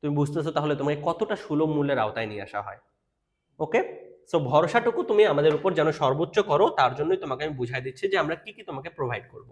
তুমি বুঝতেছো তাহলে তোমাকে কতটা সুলভ মূল্যের আওতায় নিয়ে আসা হয়। ওকে সো ভরসাটুকু তুমি আমাদের উপর যেন সর্বোচ্চ করো, তার জন্যই তোমাকে আমি বুঝাই দিচ্ছি যে আমরা কি কি তোমাকে প্রোভাইড করব।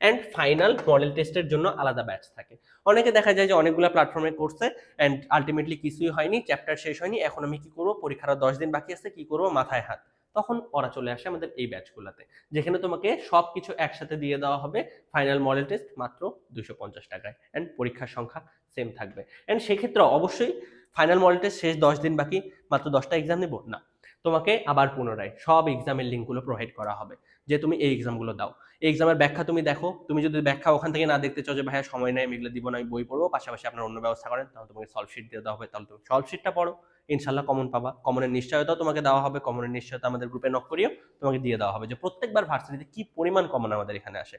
অ্যান্ড ফাইনাল মডেল টেস্টের জন্য আলাদা ব্যাচ থাকে। অনেকে দেখা যায় যে অনেকগুলো প্ল্যাটফর্মে করছে অ্যান্ড আলটিমেটলি কিছুই হয়নি চ্যাপ্টার শেষ হয়নি, এখন আমি কি করব? পরীক্ষার দশ দিন বাকি আছে, কি করব? মাথায় হাত। তখন ওরা চলে আসে আমাদের এই ব্যাচগুলোতে যেখানে তোমাকে সব কিছু একসাথে দিয়ে দেওয়া হবে ফাইনাল মডেল টেস্ট মাত্র দুশো পঞ্চাশ টাকায়। অ্যান্ড পরীক্ষার সংখ্যা সেম থাকবে। অ্যান্ড সেক্ষেত্রে অবশ্যই ফাইনাল মডেল টেস্ট শেষ দশ দিন বাকি, মাত্র দশটা এক্সাম নেব? না। তোমাকে আবার পুনরায় সব এক্সামের লিঙ্কগুলো প্রোভাইড করা হবে, যে তুমি এই এক্সামগুলো দাও। এই এক্সামের ব্যাখ্যা তুমি দেখো, তুমি যদি ব্যাখ্যা ওখান থেকে না দেখতে চাও যে, ভাইয়া, সময় নেই, আমি এগুলো দিব না বই পড়ব, পাশাপাশি আপনার অন্য ব্যবস্থা করেন, তাহলে তোমাকে সলভ শিট দিয়ে দেওয়া হবে, তাহলে তুমি সলভ শিটটা পড়ো ইনশাল্লাহ কমন পাবা। কমনের নিশ্চয়তাও তোমাকে দেওয়া হবে কমনের নিশ্চয়তা আমাদের গ্রুপে নক করিও তোমাকে দিয়ে দেওয়া হবে, যে প্রত্যেকবার ভার্সিটিতে কি পরিমাণ কমন আমাদের এখানে আসে।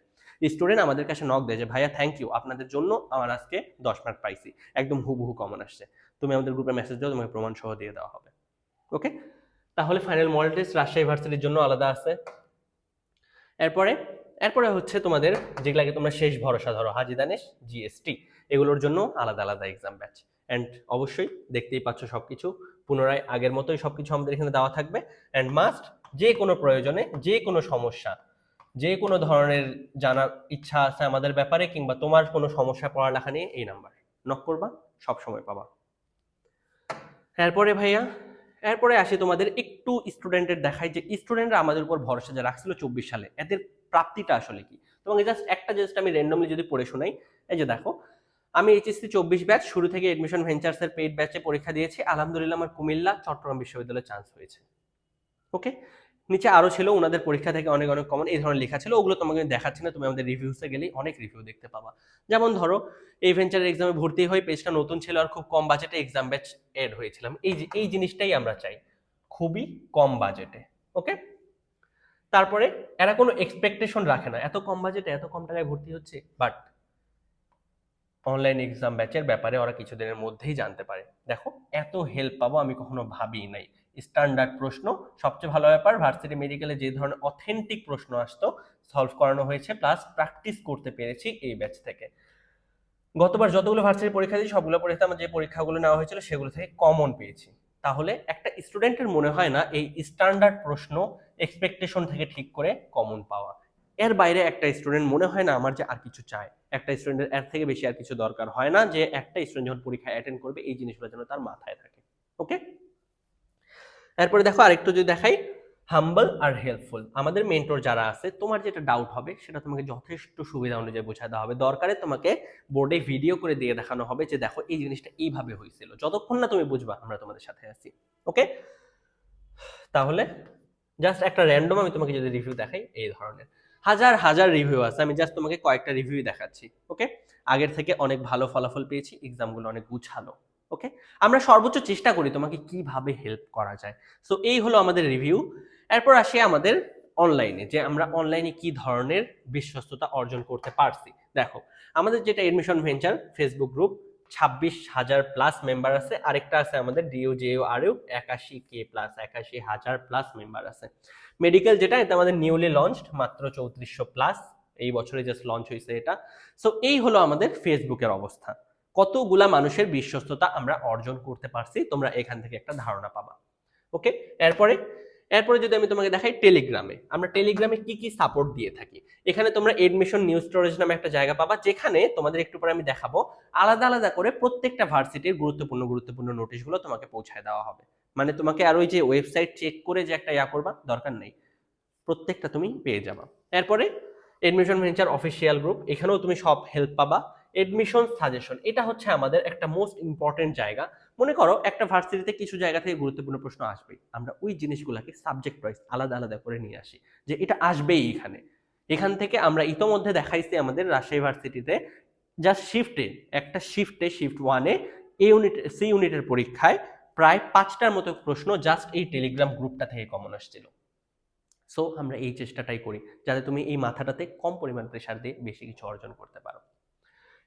স্টুডেন্ট আমাদের কাছে নক দেয় যে, ভাইয়া থ্যাংক ইউ আপনাদের জন্য আমার আজকে দশ মার্ক পাইছি। একদম হুবহু কমন আসছে। তুমি আমাদের গ্রুপে মেসেজ দিও, তোমাকে প্রমাণ সহ দিয়ে দেওয়া হবে। ওকে তাহলে ফাইনাল মডেল টেস্ট রাজশাহী ভার্সিটির জন্য আলাদা আছে। এরপরে এরপরে হচ্ছে তোমাদের যেগুলাকে তোমরা শেষ ভরসা ধরো, হাজি দানেশ জিএসটি এগুলোর জন্য আলাদা আলাদা এক্সাম ব্যাচ অ্যান্ড অবশ্যই দেখতেই পাচ্ছ সবকিছু, পুনরায় আগের মতোই সব কিছু আমাদের এখানে দেওয়া থাকবে। অ্যান্ড মাস্ট যে কোনো প্রয়োজনে, যে কোনো সমস্যা, যে কোনো ধরনের জানার ইচ্ছা আছে আমাদের ব্যাপারে কিংবা তোমার কোনো সমস্যা, পড়ালেখা নিয়ে এই নাম্বার নক করবা সব সময় পাবা। এরপরে ভাইয়া এরপরে আসি তোমাদের একটু স্টুডেন্টের দেখায় যে স্টুডেন্টরা আমাদের উপর ভরসা যা রাখছিল চব্বিশ সালে, এদের প্রাপ্তিটা আসলে কি? তোমাকে জাস্ট একটা জাস্ট আমি র্যান্ডমলি যদি পড়ে শোনাই, এই যে দেখো, আমি এইচএসসি চব্বিশ ব্যাচ শুরু থেকে এডমিশন ভেঞ্চার্সের পেইড ব্যাচে পরীক্ষা দিয়েছি, আলহামদুলিল্লাহ আমার কুমিল্লা, চট্টগ্রাম বিশ্ববিদ্যালয়ে চান্স হয়েছে। ওকে নিচে আরও ছিল, ওনাদের পরীক্ষা থেকে অনেক অনেক কমন এই ধরনের লেখা ছিল। ওগুলো তোমাকে আমি দেখাচ্ছি না, তুমি আমাদের রিভিউসে গেলেই অনেক রিভিউ দেখতে পাবা। যেমন ধরো, এই ভেঞ্চারের এক্সামে ভর্তি হয়ে পেজটা নতুন ছিল আর খুব কম বাজেটে এক্সাম ব্যাচ এড হয়েছিলাম। এই যে, এই জিনিসটাই আমরা চাই, খুবই কম বাজেটে ওকে তারপরে এরা কোনো এক্সপেকটেশন রাখে না, এত কম বাজেটে এত কম টাকায় ভর্তি হচ্ছে বাট অনলাইন এক্সাম ব্যাচের ব্যাপারে ওরা কিছুদিনের মধ্যেই জানতে পারে। দেখো, এত হেল্প পাবো আমি কখনো ভাবি নাই। স্ট্যান্ডার্ড প্রশ্ন। সবচেয়ে ভালো ব্যাপার, ভার্সিটি মেডিকেলে যে ধরনের অথেন্টিক প্রশ্ন আসতো সলভ করানো হয়েছে প্লাস প্র্যাকটিস করতে পেরেছি এই ব্যাচ থেকে। গতবার যতগুলো ভার্সিটি পরীক্ষা দিয়েছি, সবগুলো পরীক্ষা আমার যে পরীক্ষাগুলো নেওয়া হয়েছিল, সেগুলো থেকে কমন পেয়েছি। তাহলে একটা স্টুডেন্টের মনে হয় না, এই স্ট্যান্ডার্ড প্রশ্ন এক্সপেকটেশন থেকে ঠিক করে কমন পাওয়া। এর বাইরে একটা স্টুডেন্ট মনে হয় না আমার যে আর কিছু চায়। একটা স্টুডেন্টের এর থেকে বেশি আর কিছু দরকার হয় না যে একটা স্টুডেন্ট যখন পরীক্ষা অ্যাটেন্ড করবে, এই জিনিসগুলো যেন তার মাথায় থাকে। ওকে এরপরে দেখো আরেকটু যদি দেখাই হাম্বল আর হেল্পফুল আমাদের মেন্টর যারা আছে, তোমার যেটা ডাউট হবে, সেটা তোমাকে যথেষ্ট সুবিধা অনুযায়ী বোঝাতে হবে। দরকারে তোমাকে বোর্ডে ভিডিও করে দিয়ে দেখানো হবে যে, দেখো, এই জিনিসটা এইভাবে হয়েছিল। যতক্ষণ না তুমি বুঝবা, আমরা তোমাদের সাথে আছি। ওকে তাহলে জাস্ট একটা র্যান্ডম আমি তোমাকে যদি রিভিউ দেখাই, এই ধরনের। হাজার হাজার রিভিউ আছে, আমি জাস্ট তোমাকে কয়েকটা রিভিউ দেখাচ্ছি। ওকে আগের থেকে অনেক ভালো ফলাফল পেয়েছি এক্সামগুলো অনেক গুছালো। ওকে আমরা সর্বোচ্চ চেষ্টা করি তোমাকে কীভাবে হেল্প করা যায়। সো এই হলো আমাদের রিভিউ এরপর আসি আমাদের অনলাইনে যে আমরা অনলাইনে কি ধরনের বিশ্বস্ততা অর্জন করতে পারছি। দেখো, আমাদের যেটা এডমিশন ভেঞ্চার ফেসবুক গ্রুপ ছাব্বিশ হাজার প্লাস মেম্বার আছে। আরেকটা আছে আমাদের ডিও জেও আরও একাশি কে প্লাস একাশি হাজার প্লাস মেম্বার আছে। মেডিকেল যেটা, এটা আমাদের নিউলি লঞ্চড মাত্র চৌত্রিশশো প্লাস এই বছরে জাস্ট লঞ্চ হয়েছে এটা। সো এই হলো আমাদের ফেসবুকের অবস্থা। কতগুলা মানুষের বিশ্বস্ততা আমরা অর্জন করতে পারছি, তোমরা এখান থেকে একটা ধারণা পাবা। ওকে এরপরে এরপরে যদি আমি তোমাকে দেখাই টেলিগ্রামে আমরা টেলিগ্রামে কি কি সাপোর্ট দিয়ে থাকি? এখানে তোমরা এডমিশন নিউজ স্টোরেজ নামে একটা জায়গা পাবা, যেখানে তোমাদের একটু পরে আমি দেখাবো, আলাদা আলাদা করে প্রত্যেকটা ভার্সিটির গুরুত্বপূর্ণ গুরুত্বপূর্ণ নোটিশগুলো তোমাকে পৌঁছায় দেওয়া হবে। মানে তোমাকে আর ওই যে ওয়েবসাইট চেক করে যে একটা ইয়া করবা, দরকার নেই। প্রত্যেকটা তুমি পেয়ে যাবা। এরপরে এডমিশন ভেঞ্চার অফিসিয়াল গ্রুপ এখানেও তুমি সব হেল্প পাবা। এডমিশন সাজেশন এটা হচ্ছে আমাদের একটা মোস্ট ইম্পর্টেন্ট জায়গা। মনে করো একটা ভার্সিটিতে কিছু জায়গা থেকে গুরুত্বপূর্ণ প্রশ্ন আসবেই আমরা ওই জিনিসগুলোকে সাবজেক্ট ওয়াইজ আলাদা আলাদা করে নিয়ে আসি যে এটা আসবেই এখানে। এখান থেকে আমরা ইতোমধ্যে দেখাইছি আমাদের রাজশাহী ভার্সিটিতে জাস্ট শিফটে একটা শিফটে শিফট ওয়ানে এ ইউনিট সি ইউনিটের পরীক্ষায় প্রায় পাঁচটার মতো প্রশ্ন জাস্ট এই টেলিগ্রাম গ্রুপটা থেকে কমন আসছিল। সো আমরা এই চেষ্টাটাই করি যাতে তুমি এই মাথাটাতে কম পরিমাণ প্রেশার দিয়ে বেশি কিছু অর্জন করতে পারো।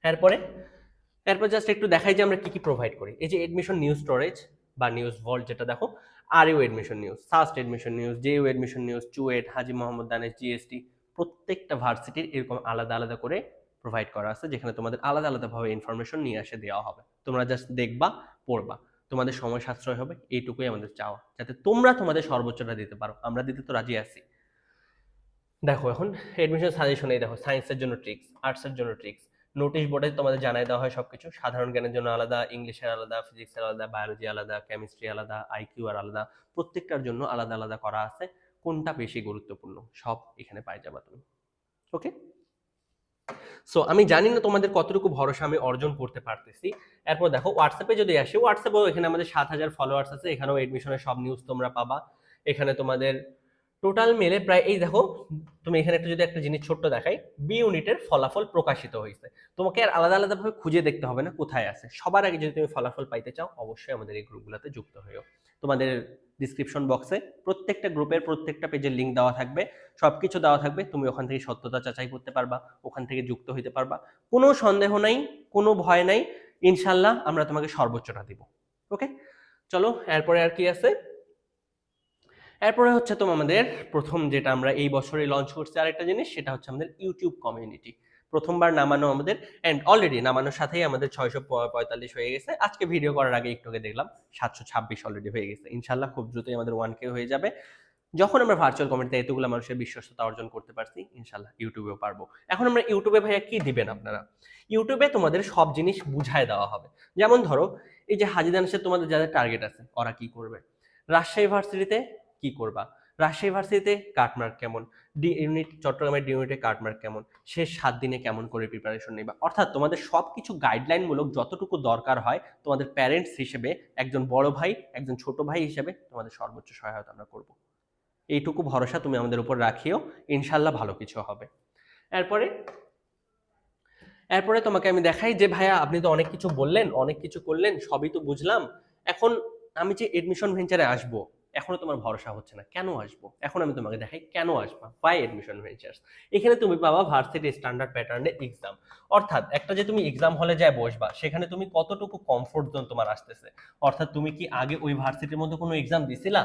এরপরে? এরপর জাস্ট একটু দেখাই যে আমরা কি কি প্রোভাইড করি। এই যে এডমিশন নিউজ স্টোরেজ বা নিউজ ভল্ট যেটা দেখো R U admission news SUST admission news J U admission news CUET Haji Mohammad Danesh GST প্রত্যেকটা ভার্সিটির এরকম আলাদা আলাদা করে প্রোভাইড করা আছে, যেখানে তোমাদের আলাদা আলাদাভাবে ইনফরমেশন নিয়ে আসে দেওয়া হবে। তোমরা জাস্ট দেখবা, পড়বা। তোমাদের সময় সাশ্রয় হবে, এইটুকুই আমাদের চাওয়া, যাতে তোমরা তোমাদের সর্বোচ্চটা দিতে পারো। আমরা দিতে তো রাজি আছি। দেখো এখন এডমিশন সাজেশন দেখো সায়েন্সের জন্য ট্রিক্স আর্টসের জন্য ট্রিক্স নোটিশ বোর্ডে তোমাদের জানাই দেওয়া হয় সবকিছু। সাধারণ জ্ঞানের জন্য আলাদা, ইংলিশের আলাদা ফিজিক্সের আলাদা বায়োলজি আলাদা কেমিস্ট্রি আলাদা আইকিউ আর আলাদা। প্রত্যেকটার জন্য আলাদা আলাদা করা আছে। কোনটা বেশি গুরুত্বপূর্ণ সব এখানে পাই যাবা তুমি। ওকে সো আমি জানি না তোমাদের কতটুকু ভরসা আমি অর্জন করতে পারতেছি। এরপর দেখো হোয়াটসঅ্যাপে যদি আসি হোয়াটসঅ্যাপেও এখানে আমাদের সাত হাজার ফলোয়ার্স আছে। এখানেও এডমিশনের সব নিউজ তোমরা পাবা। এখানে তোমাদের টোটাল মেলে প্রায়, এই দেখো, তুমি এখানে একটা যদি একটা জিনিস ছোট্ট দেখাই বি ইউনিটের ফলাফল প্রকাশিত হয়েছে। তোমাকে আর আলাদা আলাদাভাবে খুঁজে দেখতে হবে না কোথায় আছে। সবার আগে যদি তুমি ফলাফল পাইতে চাও, অবশ্যই আমাদের এই গ্রুপগুলোতে যুক্ত হইও। তোমাদের ডিসক্রিপশন বক্সে প্রত্যেকটা গ্রুপের প্রত্যেকটা পেজের লিঙ্ক দেওয়া থাকবে। সব কিছু দেওয়া থাকবে। তুমি ওখান থেকে সত্যতা যাচাই করতে পারবা, ওখান থেকে যুক্ত হইতে পারবা। কোনো সন্দেহ নাই, কোনো ভয় নাই। ইনশাল্লাহ আমরা তোমাকে সর্বোচ্চটা দিব। ওকে চলো, এরপরে আর কি আছে? এরপরে হচ্ছে তো আমাদের প্রথম যেটা আমরা এই বছরে লঞ্চ করছি আরেকটা জিনিস, সেটা হচ্ছে আমাদের ইউটিউব কমিউনিটি প্রথমবার নামানো আমাদের অ্যান্ড অলরেডি নামানোর সাথেই আমাদের ছয়শো পঁয়তাল্লিশ হয়ে গেছে। আজকে ভিডিও করার আগে একটু আগে দেখলাম, সাতশো ছাব্বিশ অলরেডি হয়ে গেছে। ইনশাল্লাহ খুব দ্রুতই আমাদের ওয়ান কে হয়ে যাবে। যখন আমরা ভার্চুয়াল কমিটিতে এতগুলো মানুষের বিশ্বস্ততা অর্জন করতে পারছি ইনশাল্লাহ ইউটিউবেও পারব। এখন আমরা ইউটিউবে ভাইয়া কি দিবেন আপনারা? ইউটিউবে তোমাদের সব জিনিস বুঝায় দেওয়া হবে। যেমন ধরো, এই যে হাজিদানসের তোমাদের যাদের টার্গেট আছে, ওরা কি করবে? রাজশাহী ভার্সিটিতে কি করবা? রাজশাহী ভার্সিটিতে কাটমার্ক কেমন? ডি ইউনিট চট্টগ্রামের ডি ইউনিটে কাটমার্ক কেমন? শেষ সাত দিনে কেমন করে প্রিপারেশন নেবা? অর্থাৎ তোমাদের সব কিছু গাইডলাইনমূলক যতটুকু দরকার হয়, তোমাদের প্যারেন্টস হিসেবে, একজন বড় ভাই, একজন ছোট ভাই হিসেবে তোমাদের সর্বোচ্চ সহায়তা আমরা করব। এইটুকু ভরসা তুমি আমাদের উপর রাখিও। ইনশাল্লাহ ভালো কিছু হবে। এরপরে এরপরে তোমাকে আমি দেখাই যে, ভাইয়া, আপনি তো অনেক কিছু বললেন, অনেক কিছু করলেন, সবই তো বুঝলাম। এখন আমি যে এডমিশন ভেঞ্চারে আসব এখনও তোমার ভরসা হচ্ছে না, কেন আসব? এখন আমি তোমাকে দেখাই কেন আসবা? বাই এডমিশন ভেঞ্চার্স এখানে তুমি পাবা ভার্সিটি স্ট্যান্ডার্ড প্যাটার্নে এক্সাম অর্থাৎ একটা যে তুমি এক্সাম হলে যায় বসবা, সেখানে তুমি কতটুকু কমফোর্ট জোন তোমার আসতেছে? অর্থাৎ তুমি কি আগে ওই ভার্সিটির মধ্যে কোনো এক্সাম দিছিলা?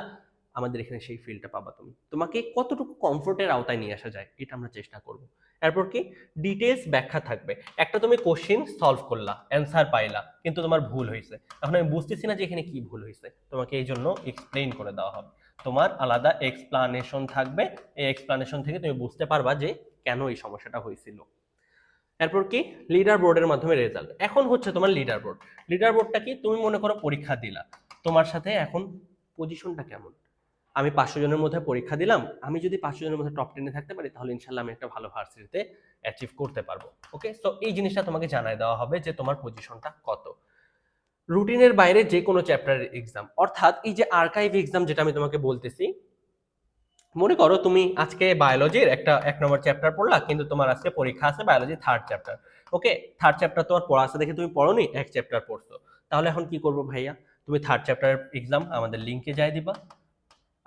আমাদের এখানে সেই ফিল্ডটা পাবা তুমি। তোমাকে কতটুকু কমফোর্টের আওতায় নিয়ে আসা যায়, এটা আমরা চেষ্টা করব। এরপর কি? ডিটেলস ব্যাখ্যা থাকবে। একটা তুমি কোশ্চেন সলভ করলা অ্যান্সার পাইলা, কিন্তু তোমার ভুল হয়েছে এখন আমি বুঝতেছি না যে এখানে কি ভুল হয়েছে তোমাকে এই জন্য এক্সপ্লেইন করে দেওয়া হবে। তোমার আলাদা এক্সপ্লানেশন থাকবে। এই এক্সপ্লানেশন থেকে তুমি বুঝতে পারবা যে কেন এই সমস্যাটা হয়েছিল এরপর কি? লিডার বোর্ডের মাধ্যমে রেজাল্ট এখন হচ্ছে তোমার লিডার বোর্ড লিডার বোর্ডটা কি? তুমি মনে করো পরীক্ষা দিলা। তোমার সাথে এখন পজিশনটা কেমন? আমি পাঁচশো জনের মধ্যে পরীক্ষা দিলাম, আমি যদি পাঁচশো জনের মধ্যে টপ টেনে থাকতে পারি, তাহলে ইনশাল্লাহ আমি একটা ভালো ভার্সিটিতে অ্যাচিভ করতে পারব ওকে তো এই জিনিসটা তোমাকে জানাই দেওয়া হবে যে তোমার পজিশনটা কত। রুটিনের বাইরে যে কোনো চ্যাপ্টারের এক্সাম অর্থাৎ এই যে আর্কাইভ এক্সাম যেটা আমি তোমাকে বলতেছি, মনে করো তুমি আজকে বায়োলজির একটা, এক নম্বর চ্যাপ্টার পড়লা, কিন্তু তোমার আজকে পরীক্ষা আছে biology third chapter okay third chapter তোমার পড়া আছে দেখে তুমি পড়োনি, এক চ্যাপ্টার পড়ছো। তাহলে এখন কি করব ভাইয়া? তুমি থার্ড চ্যাপ্টারের এক্সাম আমাদের লিঙ্কে যাই দিবা।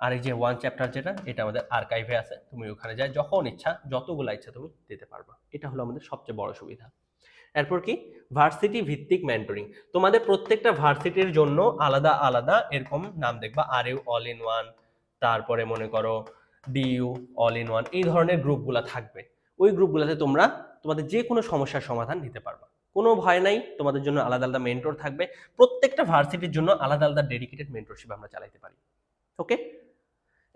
আর এই যে ওয়ান চ্যাপ্টার যেটা, এটা আমাদের আর্কাইভে আছে। তুমি ওখানে যাই, যখন ইচ্ছা, যতগুলো ইচ্ছা তুমি দিতে পারবা। এটা হলো আমাদের সবচেয়ে বড় সুবিধা। এরপর কি? ভার্সিটি ভিত্তিক মেন্টরিং তোমাদের প্রত্যেকটা ভার্সিটির জন্য আলাদা আলাদা এরকম নাম দেখবা। R U all in one তারপরে মনে করো ডিইউ অল ইন ওয়ান এই ধরনের গ্রুপগুলো থাকবে। ওই গ্রুপগুলোতে তোমরা তোমাদের যে কোনো সমস্যার সমাধান নিতে পারবা। কোনো ভয় নাই, তোমাদের জন্য আলাদা আলাদা মেন্টর থাকবে। প্রত্যেকটা ভার্সিটির জন্য আলাদা আলাদা ডেডিকেটেড মেন্টরশিপ আমরা চালাইতে পারি। ওকে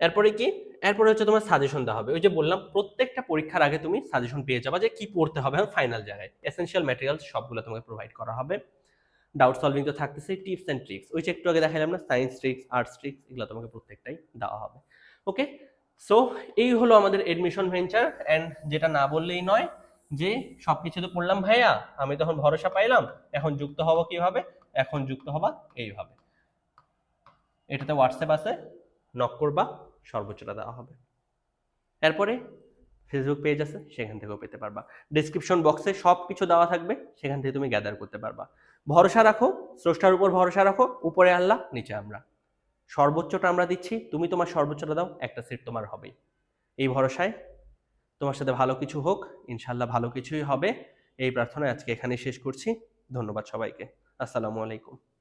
এরপরে কি? এরপরে হচ্ছে তোমার সাজেশন দেওয়া হবে। ওই যে বললাম, প্রত্যেকটা পরীক্ষার আগে তুমি সাজেশন পেয়ে যাবা যে কি পড়তে হবে ফাইনাল জায়গায়। এসেনশিয়াল ম্যাটেরিয়ালস সবগুলো তোমাকে প্রোভাইড করা হবে। ডাউট সলভিং তো থাকতেছে টিপস অ্যান্ড ট্রিক্স ওই যে একটু আগে দেখালাম না সায়েন্স ট্রিক্স আর্টস ট্রিক্স এগুলো তোমাকে প্রত্যেকটাই দেওয়া হবে। ওকে সো এই হলো আমাদের এডমিশন ভেঞ্চার অ্যান্ড যেটা না বললেই নয় যে সব কিছু তো পড়লাম ভাইয়া, আমি তখন ভরসা পাইলাম, এখন যুক্ত হব কীভাবে? এখন যুক্ত হবা এইভাবে। এটাতে হোয়াটসঅ্যাপ আছে। নক করবা, সর্বোচ্চটা দেওয়া হবে। এরপরে ফেসবুক পেজ আছে, সেখান থেকেও পেতে পারবা। ডিসক্রিপশন বক্সে সব কিছু দেওয়া থাকবে, সেখান থেকে তুমি গ্যাদার করতে পারবা। ভরসা রাখো, স্রষ্টার উপর ভরসা রাখো, উপরে আল্লাহ, নিচে আমরা। সর্বোচ্চটা আমরা দিচ্ছি, তুমি তোমার সর্বোচ্চটা দাও, একটা সিট তোমার হবেই। এই ভরসায় তোমার সাথে ভালো কিছু হোক ইনশাল্লাহ ভালো কিছুই হবে। এই প্রার্থনা আজকে এখানেই শেষ করছি। ধন্যবাদ সবাইকে। আসসালামু আলাইকুম।